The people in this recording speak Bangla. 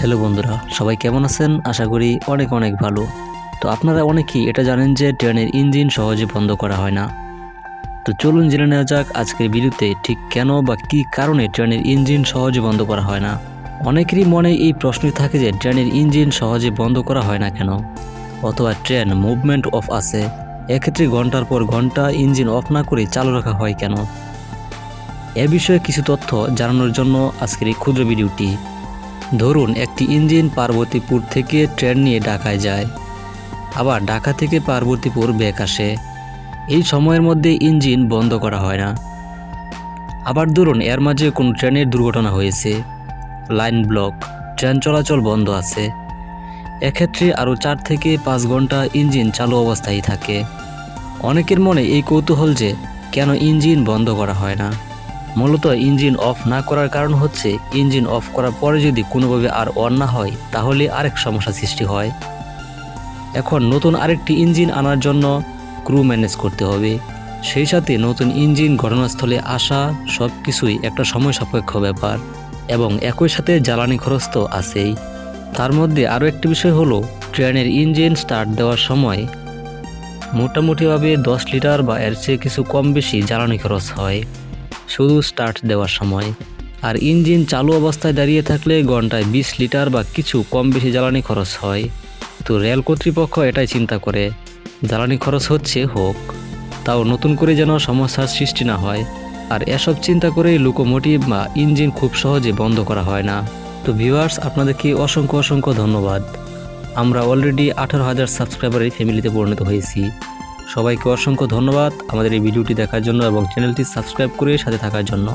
হ্যালো বন্ধুরা, সবাই কেমন আছেন? আশা করি অনেক অনেক ভালো। তো আপনারা অনেকেই এটা জানেন যে ট্রেনের ইঞ্জিন সহজে বন্ধ করা হয় না। তো চলুন জেনে নেওয়া যাক আজকের ভিডিওতে ঠিক কেন বা কী কারণে ট্রেনের ইঞ্জিন সহজে বন্ধ করা হয় না। অনেকেরই মনে এই প্রশ্নই থাকে যে ট্রেনের ইঞ্জিন সহজে বন্ধ করা হয় না কেন? অথবা ট্রেন মুভমেন্ট অফ আছে, এক্ষেত্রে ঘণ্টার পর ঘণ্টা ইঞ্জিন অফ না করে চালু রাখা হয় কেন? এ বিষয়ে কিছু তথ্য জানানোর জন্য আজকের এই ক্ষুদ্র ভিডিওটি। ধরুন একটি ইঞ্জিন পার্বতীপুর থেকে ট্রেন নিয়ে ঢাকায় যায়। আবার ঢাকা থেকে পার্বতীপুর ব্যাক আসে। এই সময়ের মধ্যে ইঞ্জিন বন্ধ করা হয় না। আবার ধরুন এর মাঝে কোনো ট্রেনের দুর্ঘটনা হয়েছে। লাইন ব্লক, ট্রেন চলাচল বন্ধ আছে। এক্ষেত্রে আরও চার থেকে পাঁচ ঘণ্টা ইঞ্জিন চালু অবস্থায় থাকে। অনেকের মনে এই কৌতূহল যে কেন ইঞ্জিন বন্ধ করা হয় না। মূলত ইঞ্জিন অফ না করার কারণ হচ্ছে ইঞ্জিন অফ করার পরে যদি কোনোভাবে আর অন না হয়, তাহলে আরেক সমস্যা সৃষ্টি হয়। এখন নতুন আরেকটি ইঞ্জিন আনার জন্য ক্রু ম্যানেজ করতে হবে। সেই সাথে নতুন ইঞ্জিন ঘটনাস্থলে আসা সব কিছুই একটা সময় সাপেক্ষ ব্যাপার এবং একই সাথে জ্বালানি খরচ তো আছেই। তার মধ্যে আরও একটি বিষয় হলো, ট্রেনের ইঞ্জিন স্টার্ট দেওয়ার সময় মোটামুটিভাবে দশ লিটার বা এর চেয়ে কিছু কম বেশি জ্বালানি খরচ হয়। শুধু স্টার্ট দেওয়ার সময়। আর ইঞ্জিন চালু অবস্থায় দাঁড়িয়ে থাকলে ঘন্টায় বিশ লিটার বা কিছু কম বেশি জ্বালানি খরচ হয়। তো রেল কর্তৃপক্ষ এটাই চিন্তা করে। জ্বালানি খরচ হচ্ছে হোক, তাও নতুন করে যেন সমস্যার সৃষ্টি না হয়। আর এসব চিন্তা করেই লোকোমোটিভ বা ইঞ্জিন খুব সহজে বন্ধ করা হয় না। তো ভিউয়ার্স, আপনাদেরকে অসংখ্য অসংখ্য ধন্যবাদ। আমরা অলরেডি আঠারো হাজার সাবস্ক্রাইবারের ফ্যামিলিতে পরিণত হয়েছি। সবাইকে অসংখ্য ধন্যবাদ আমাদের এই ভিডিওটি দেখার জন্য এবং চ্যানেলটি সাবস্ক্রাইব করে সাথে থাকার জন্য।